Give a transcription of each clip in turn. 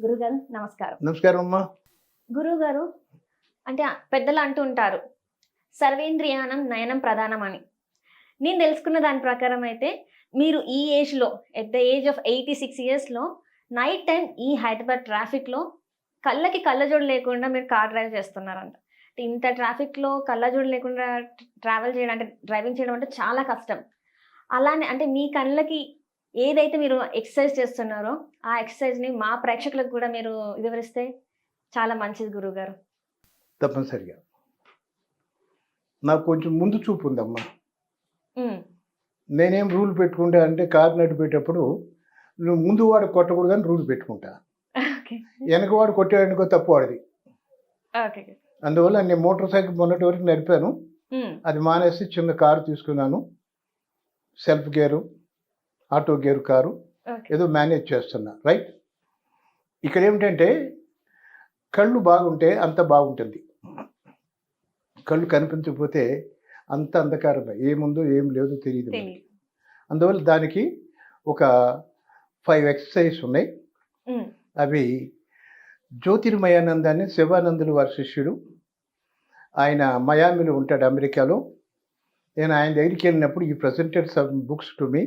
గురుగారు నమస్కారం. నమస్కారం అమ్మా గురుగారు అంటే పెద్దలు అంటూ ఉంటారు సర్వేంద్రియానం నయనం ప్రధానం అని. నేను తెలుసుకున్న దాని ప్రకారం అయితే మీరు ఈ ఏజ్లో at the age of eighty six ఇయర్స్లో నైట్ టైం ఈ హైదరాబాద్ ట్రాఫిక్లో కళ్ళకి కళ్ళజోడు లేకుండా మీరు కార్ డ్రైవ్ చేస్తున్నారంట. అంటే ఇంత ట్రాఫిక్లో కళ్ళజోడు లేకుండా ట్రావెల్ చేయడం అంటే డ్రైవింగ్ చేయడం అంటే చాలా కష్టం. అలానే అంటే మీ కళ్ళకి ఏదైతే మీరు ఎక్సర్సైజ్ చేస్తున్నారో ఆ ఎక్సర్సైజ్ని మా ప్రేక్షకులకు కూడా మీరు వివరిస్తే చాలా మంచిది గురువుగారు. తప్పనిసరిగా. నాకు కొంచెం ముందు చూపు ఉందమ్మా. నేనేం రూల్ పెట్టుకుంటా అంటే కారు నడిపేటప్పుడు నువ్వు ముందు వాడు కొట్టకూడదు అని రూల్ పెట్టుకుంటా. వెనక వాడు కొట్టాడనుకో తప్పు వాడిది. అందువల్ల నేను మోటార్ సైకిల్ మొన్నటి వరకు నడిపాను. అది మానేసి చిన్న కారు తీసుకున్నాను. Self gear. Auto gear car ఏదో మేనేజ్ చేస్తున్నా రైట్? ఇక్కడ ఏమిటంటే కళ్ళు బాగుంటే అంత బాగుంటుంది. కళ్ళు కనిపించకపోతే అంత అంధకారమే. ఏముందో ఏం లేదో తెలియదు అందువల్ల దానికి ఒక ఫైవ్ ఎక్సర్సైజ్ ఉన్నాయి. అవి జ్యోతిర్మయానంద అని శివానందులు వారి శిష్యుడు. ఆయన మయామిలో ఉంటాడు అమెరికాలో. నేను ఆయన దగ్గరికి వెళ్ళినప్పుడు ఈ presented some books to me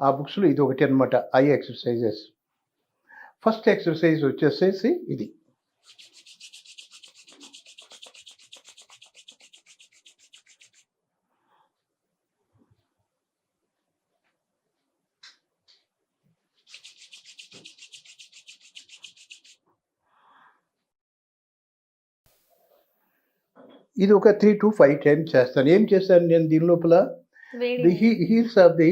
ఆ బుక్స్లో ఇది ఒకటి అనమాట ఐ ఎక్సర్సైజెస్. ఫస్ట్ ఎక్సర్సైజ్ వచ్చేసేసి ఇది. ఇది ఒక త్రీ టు ఫైవ్ టైమ్స్ చేస్తాను. ఏం చేస్తాను నేను దీని లోపల? The heels of the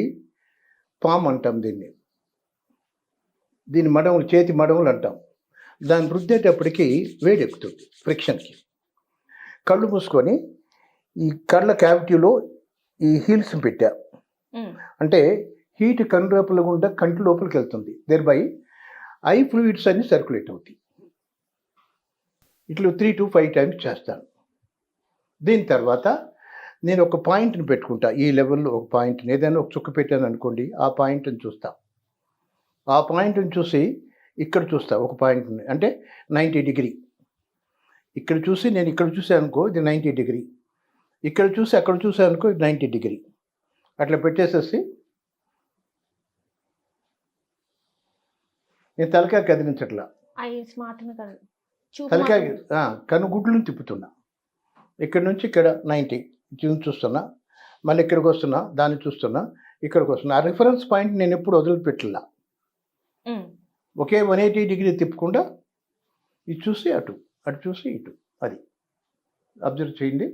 palm అంటాం దీన్ని. దీని మడములు చేతి మడములు అంటాం. దాన్ని రుద్దేటప్పటికి వేడి ఎక్కుతుంది ఫ్రిక్షన్కి. కళ్ళు మూసుకొని ఈ కళ్ళ క్యావిటీలో ఈ హీల్స్ పెట్టా. అంటే హీట్ కన్ను లోపల గుండా కంటి లోపలికి వెళ్తుంది. దేర్ బై ఐ ఫ్లూయిడ్స్ అన్ని సర్క్యులేట్ అవుతాయి. ఇట్లా త్రీ టు ఫైవ్ టైమ్స్ చేస్తాను. దీని తర్వాత నేను ఒక పాయింట్ని పెట్టుకుంటా. ఈ లెవెల్లో ఒక పాయింట్ని ఏదైనా ఒక చుక్క పెట్టాను అనుకోండి ఆ పాయింట్ని చూస్తా. ఆ పాయింట్ని చూసి ఇక్కడ చూస్తా ఒక పాయింట్ని అంటే నైంటీ డిగ్రీ ఇక్కడ చూసి నేను ఇక్కడ చూసాను అనుకో ఇది నైంటీ డిగ్రీ ఇక్కడ చూసి అక్కడ చూసాను అనుకో ఇది నైంటీ డిగ్రీ అట్లా పెట్టేసేసి నేను తలకాయ కదిలించట్లా. తలకాయ కనుగుడ్లను తిప్పుతున్నా. ఇక్కడ నుంచి ఇక్కడ నైంటీ చూస్తున్నా. మళ్ళీ ఇక్కడికి వస్తున్నా దాన్ని చూస్తున్నా ఇక్కడికి వస్తున్నా. ఆ రిఫరెన్స్ పాయింట్ నేను ఎప్పుడు వదిలిపెట్టలా. ఉమ్, ఒకే వన్ ఎయిటీ డిగ్రీ తిప్పకుండా ఇది చూసి అటు అటు చూసి ఇటు అది. అబ్జర్వ్ చేయండి.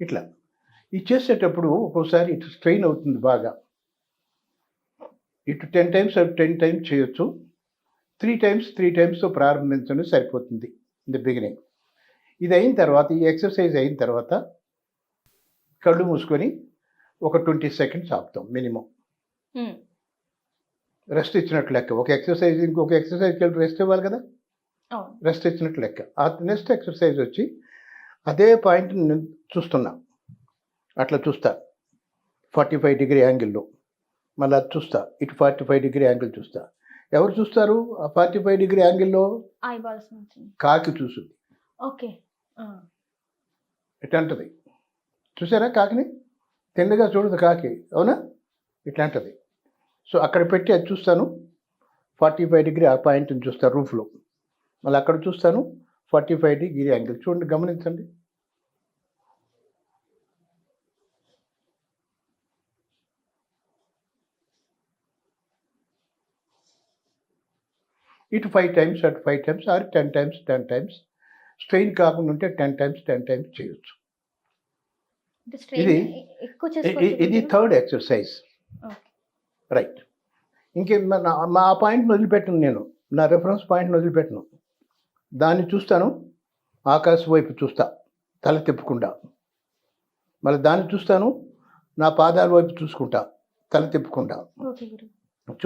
ఇట్లా. ఇది చేసేటప్పుడు ఒక్కోసారి ఇటు స్ట్రెయిన్ అవుతుంది బాగా. ఇటు టెన్ టైమ్స్ అటు టెన్ టైమ్స్ చేయొచ్చు. త్రీ టైమ్స్ త్రీ టైమ్స్తో ప్రారంభించడం సరిపోతుంది ఇన్ ద బిగినింగ్. ఇది అయిన తర్వాత ఈ ఎక్సర్సైజ్ అయిన తర్వాత కళ్ళు మూసుకొని ఒక ట్వంటీ సెకండ్స్ ఆపుతాం మినిమం. రెస్ట్ ఇచ్చినట్టు లెక్క. ఒక ఎక్సర్సైజ్ ఇంకొక ఎక్సర్సైజ్కి వెళ్ళి రెస్ట్ ఇవ్వాలి కదా? రెస్ట్ ఇచ్చినట్టు లెక్క. ఆ నెక్స్ట్ ఎక్సర్సైజ్ వచ్చి అదే పాయింట్ చూస్తున్నా. అట్లా చూస్తా. ఫార్టీ ఫైవ్ డిగ్రీ యాంగిల్లో. మళ్ళీ అది చూస్తా. ఇటు ఫార్టీ ఫైవ్ డిగ్రీ యాంగిల్ చూస్తా. ఎవరు చూస్తారు? ఆ ఫార్టీ ఫైవ్ డిగ్రీ యాంగిల్లో కాకి చూస్తుంది. ఓకే. ఆ, ఇట్లాంటిది. చూసారా కాకిని? తిండగా చూడదు కాకి. అవునా? ఇట్లాంటిది. సో అక్కడ పెట్టి అది చూస్తాను. ఫార్టీ ఫైవ్ డిగ్రీ ఆ పాయింట్ని చూస్తాను రూఫ్లో. మళ్ళీ అక్కడ చూస్తాను. ఫార్టీ ఫైవ్ డిగ్రీ యాంగిల్ చూడండి గమనించండి. ఇటు ఫైవ్ టైమ్స్ అటు five times or ten times ten times strain కాకుండా ఉంటే టెన్ టైమ్స్ టెన్ టైమ్స్ చేయొచ్చు. ఇది- ఇది? Third exercise. రైట్ ఇంకే మా పాయింట్ని వదిలిపెట్టను నేను. నా రెఫరెన్స్ పాయింట్ని వదిలిపెట్టను. దాన్ని చూస్తాను. ఆకాశం వైపు చూస్తా. తల తిప్పకుండా. మళ్ళీ దాన్ని చూస్తాను. నా పాదాల వైపు చూసుకుంటా. తల తిప్పకుండా.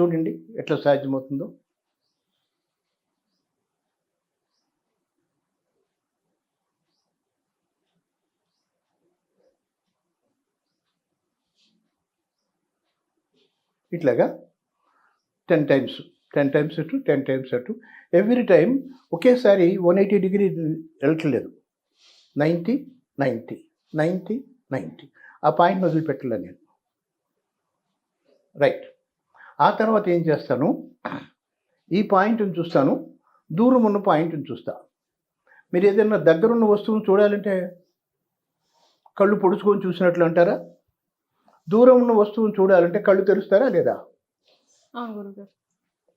చూడండి ఎట్లా సాధ్యమవుతుందో. ఇట్లాగా? టెన్ టైమ్స్ టెన్ టైమ్స్ అటు టెన్ టైమ్స్ అటు. ఎవ్రీ టైం ఒకేసారి వన్ ఎయిటీ డిగ్రీ వెళ్ళట్లేదు నైంటీ నైంటీ నైంటీ నైంటీ ఆ పాయింట్ వదిలిపెట్టలే నేను. రైట్ ఆ తర్వాత ఏం చేస్తాను? ఈ పాయింట్ని చూస్తాను. దూరం ఉన్న పాయింట్ని చూస్తా. మీరు ఏదైనా దగ్గరున్న వస్తువును చూడాలంటే కళ్ళు పొడుచుకొని చూసినట్లు అంటారా? దూరం ఉన్న వస్తువును చూడాలంటే కళ్ళు తెరుస్తారా లేదా?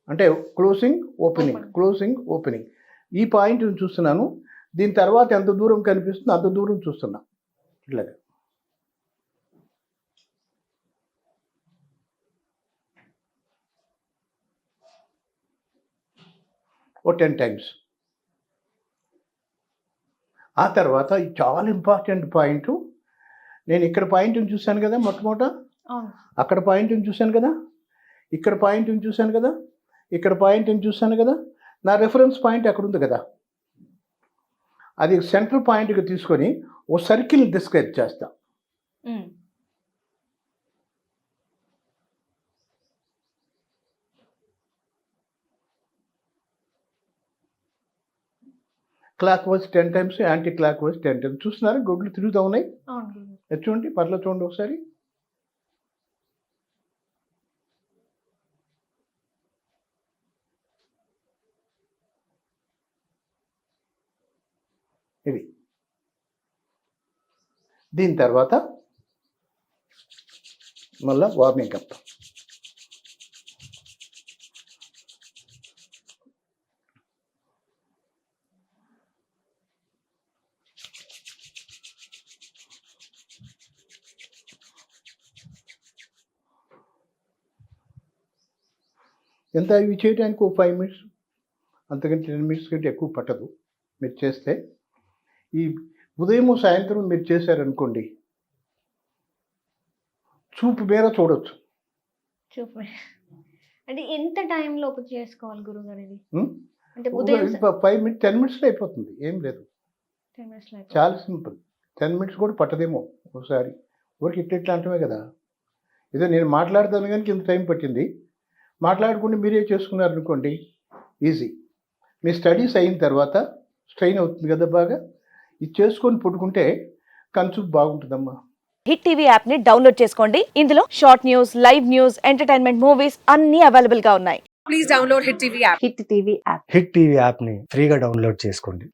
అంటే క్లోజింగ్ ఓపెనింగ్. క్లోజింగ్ ఓపెనింగ్ ఈ పాయింట్ని చూస్తున్నాను. దీని తర్వాత ఎంత దూరం కనిపిస్తుందో అంత దూరం చూస్తున్నా. ఇట్లాగా. ఓ టెన్ టైమ్స్. ఆ తర్వాత చాలా ఇంపార్టెంట్ పాయింట్ నేను ఇక్కడ పాయింట్ని చూశాను కదా మొట్టమొదట? అక్కడ పాయింట్ని చూశాను కదా? ఇక్కడ పాయింట్ని చూశాను కదా? ఇక్కడ పాయింట్ని చూశాను కదా? నా రెఫరెన్స్ పాయింట్ అక్కడ ఉంది కదా? అది సెంట్రల్ పాయింట్గా తీసుకొని ఓ సర్కిల్ డిస్క్రైబ్ చేస్తా. Clockwise ten times anticlockwise ten times చూస్తున్నారా? గుడ్లు తిరుగుతూ ఉన్నాయి. అవును గురుగారు చూడండి పర్లో చూడండి ఒకసారి. ఇది. దీని తర్వాత మళ్ళా వార్మింగ్ అప్ ఎంత ఇవి చేయడానికి ఒక ఫైవ్ మినిట్స్ అంతకంటే టెన్ మినిట్స్ కంటే ఎక్కువ పట్టదు మీరు చేస్తే. ఈ ఉదయం సాయంత్రం మీరు చేశారనుకోండి చూపు మేర చూడొచ్చు. చూపు అంటే ఎంత టైం లోపు చేసుకోవాలి గురుగారు ఇది? అంటే ఉదయం ఫైవ్ మినిట్స్ టెన్ మినిట్స్లో అయిపోతుంది ఏం లేదు. చాలా సింపుల్. టెన్ మినిట్స్ కూడా పట్టదేమో ఒకసారి. ఊరికి ఇట్లా ఇట్లా అంటమే కదా. ఏదో నేను మాట్లాడతాను కానీ ఇంత టైం పట్టింది. మాట్లాడుకుంటే మీరే చేసుకున్నారు అనుకోండి ఈజీ మీ స్టడీస్ అయిన తర్వాత స్ట్రెయిన్ అవుతుంది కదా బాగా? ఇది చేసుకొని పుట్టుకుంటే కంచు బాగుంటుందమ్మా. హిట్ టీవీ యాప్ని డౌన్లోడ్ చేసుకోండి. ఇందులో short news live news entertainment movies అన్ని అవైలబుల్గా ఉన్నాయి. Please download Hit TV app. Hit TV app Hit TV యాప్ని ఫ్రీగా డౌన్లోడ్ చేసుకోండి.